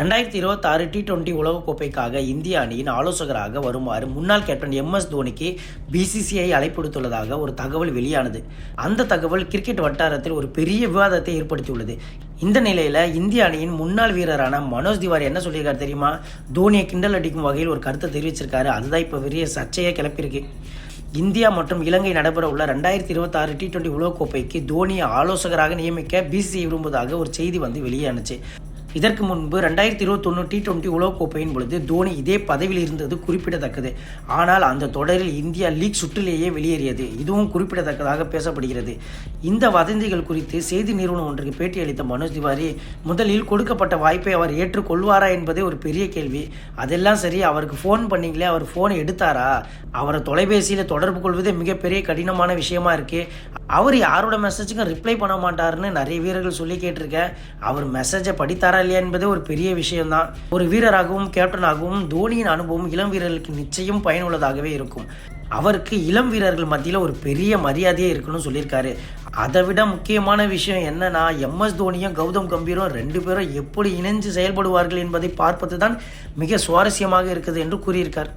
ரெண்டாயிரத்தி இருபத்தாறு T twenty உலகக்கோப்பைக்காக இந்திய அணியின் ஆலோசகராக வருமாறு முன்னாள் கேப்டன் எம் எஸ் தோனிக்கு பிசிசிஐ அழைப்படுத்துள்ளதாக ஒரு தகவல் வெளியானது. அந்த தகவல் கிரிக்கெட் வட்டாரத்தில் ஒரு பெரிய விவாதத்தை ஏற்படுத்தியுள்ளது. இந்த நிலையில இந்திய அணியின் முன்னாள் வீரரான மனோஜ் திவாரி என்ன சொல்லியிருக்காரு தெரியுமா? தோனியை கிண்டல் அடிக்கும் வகையில் ஒரு கருத்தை தெரிவிச்சிருக்காரு. அதுதான் இப்போ பெரிய சர்ச்சையை கிளப்பியிருக்கு. இந்தியா மற்றும் இலங்கை நடைபெற உள்ள ரெண்டாயிரத்தி இருபத்தாறு டி டுவெண்டி உலகக்கோப்பைக்கு தோனியை ஆலோசகராக நியமிக்க பிசிசி விரும்புவதாக ஒரு செய்தி வந்து வெளியானுச்சு. இதற்கு முன்பு ரெண்டாயிரத்தி இருபத்தொன்று டி டுவெண்ட்டி உலகக்கோப்பையின் பொழுது தோனி இதே பதவியில் இருந்தது குறிப்பிடத்தக்கது. ஆனால் அந்த தொடரில் இந்தியா லீக் சுற்றிலேயே வெளியேறியது. இதுவும் குறிப்பிடத்தக்கதாக பேசப்படுகிறது. இந்த வதந்திகள் குறித்து செய்தி நிறுவனம் ஒன்றுக்கு பேட்டியளித்த மனோஜ் திவாரி முதலில் கொடுக்கப்பட்ட வாய்ப்பை அவர் ஏற்றுக்கொள்வாரா என்பதே ஒரு பெரிய கேள்வி. அதெல்லாம் சரி அவருக்கு ஃபோன் பண்ணீங்களே அவர் ஃபோனை எடுத்தாரா? அவரை தொலைபேசியில் தொடர்பு கொள்வதே மிகப்பெரிய கடினமான விஷயமா இருக்கு. அவர் யாரோட மெசேஜுக்கும் ரிப்ளை பண்ண மாட்டாருன்னு நிறைய வீரர்கள் சொல்லி கேட்டிருக்கேன். அவர் மெசேஜை படித்தாரா இல்லையா என்பதே ஒரு பெரிய விஷயம்தான். ஒரு வீரராகவும் கேப்டனாகவும் தோனியின் அனுபவம் இளம் வீரர்களுக்கு நிச்சயம் பயனுள்ளதாகவே இருக்கும். அவருக்கு இளம் வீரர்கள் மத்தியில் ஒரு பெரிய மரியாதையே இருக்குன்னு சொல்லியிருக்காரு. அதை விட முக்கியமான விஷயம் என்னன்னா எம்எஸ் தோனியும் கௌதம் கம்பீரும் ரெண்டு பேரும் எப்படி இணைஞ்சு செயல்படுவார்கள் என்பதை பார்ப்பது தான் மிக சுவாரஸ்யமாக இருக்குது என்று கூறியிருக்கார்.